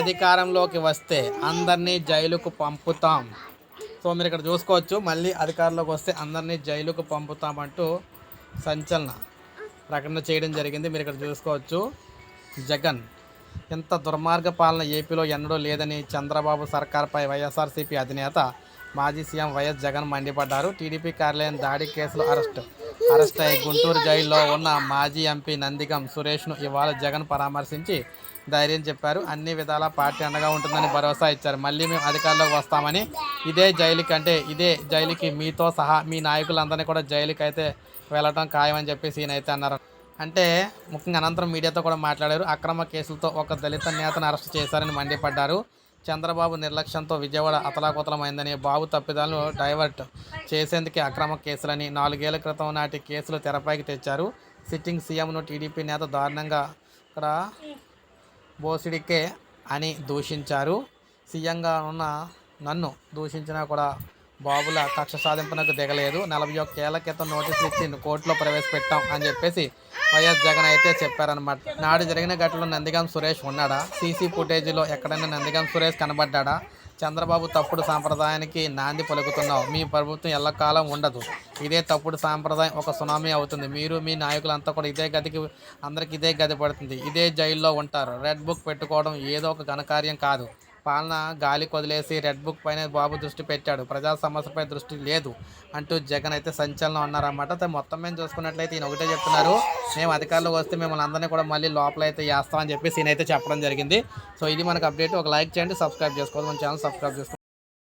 అధికారంలోకి వస్తే అందరినీ జైలుకు పంపుతాం. సో మీరు ఇక్కడ చూసుకోవచ్చు మళ్ళీ అధికారంలోకి వస్తే అందరినీ జైలుకు పంపుతామంటూ సంచలన ప్రకటన చేయడం జరిగింది. మీరు ఇక్కడ చూసుకోవచ్చు జగన్ ఇంత దుర్మార్గ పాలన ఏపీలో ఎన్నడూ లేదని చంద్రబాబు సర్కార్పై వైఎస్ఆర్సీపీ అధినేత మాజీ సీఎం వైఎస్ జగన్ మండిపడ్డారు. టీడీపీ కార్యాలయం దాడి కేసులో అరెస్ట్. అరెస్ట్ అయి గుంటూరు జైల్లో ఉన్న మాజీ ఎంపీ నందిగం సురేష్ను ఇవాళ జగన్ పరామర్శించి ధైర్యం చెప్పారు. అన్ని విధాల పార్టీ అండగా ఉంటుందని భరోసా ఇచ్చారు. మళ్ళీ మేము అధికారంలోకి వస్తామని ఇదే జైలుకి అంటే ఇదే జైలుకి మీతో సహా మీ నాయకులందరినీ కూడా జైలుకి అయితే వెళ్ళటం ఖాయమని చెప్పేసి ఈయన అయితే అన్నారు. అంటే ముఖ్యంగా అనంతరం మీడియాతో కూడా మాట్లాడారు. అక్రమ కేసులతో ఒక దళిత నేతను అరెస్ట్ చేశారని మండిపడ్డారు. చంద్రబాబు నిర్లక్ష్యంతో విజయవాడ అతలాకుతలమైందని బాబు తప్పిదాలను డైవర్ట్ చేసేందుకే అక్రమ కేసులని నాలుగేళ్ళ క్రితం నాటి కేసులు తెరపైకి తెచ్చారు. సిట్టింగ్ సీఎంను టీడీపీ నేత దారుణంగా ఇక్కడ బోసిడికే అని దూషించారు. సీఎంగా ఉన్న నన్ను దూషించినా కూడా బాబుల కక్ష సాధింపునకు దిగలేదు. నలభై ఒక్క ఏళ్ళ క్రితం నోటీసులు ఇచ్చి కోర్టులో ప్రవేశపెట్టాం అని చెప్పేసి వైఎస్ జగన్ అయితే చెప్పారనమాట నాడు జరిగిన ఘటనలో నందిగాం సురేష్ ఉన్నాడా? సీసీ ఫుటేజీలో ఎక్కడైనా నందిగాం సురేష్ కనబడ్డాడా? చంద్రబాబు తప్పుడు సాంప్రదాయానికి నాంది పలుకుతున్నావు. మీ ప్రభుత్వం ఎల్లకాలం ఉండదు. ఇదే తప్పుడు సాంప్రదాయం ఒక సునామీ అవుతుంది. మీరు మీ నాయకులంతా కూడా ఇదే గదికి అందరికి ఇదే గది పడుతుంది. ఇదే జైల్లో ఉంటారు. రెడ్ బుక్ పెట్టుకోవడం ఏదో ఒక ఘనకార్యం కాదు. పాలన గాలి కొదిలేసి రెడ్ బుక్ పైన బాబు దృష్టి పెట్టాడు. ప్రజా సమస్యపై దృష్టి లేదు అంటూ జగన్ అయితే సంచలనం అన్నారన్నమాట. అయితే మొత్తం మేము చూసుకున్నట్లయితే ఈయన ఒకటే చెప్తున్నారు. మేము అధికారులు వస్తే మిమ్మల్ని అందరినీ కూడా మళ్ళీ లోపల అయితే వేస్తామని చెప్పేసి ఈయన అయితే చెప్పడం జరిగింది. సో ఇది మనకు అప్డేట్. ఒక లైక్ చేయండి సబ్స్క్రైబ్ చేసుకోవాలి మన ఛానల్ సబ్స్క్రైబ్ చేసుకోండి.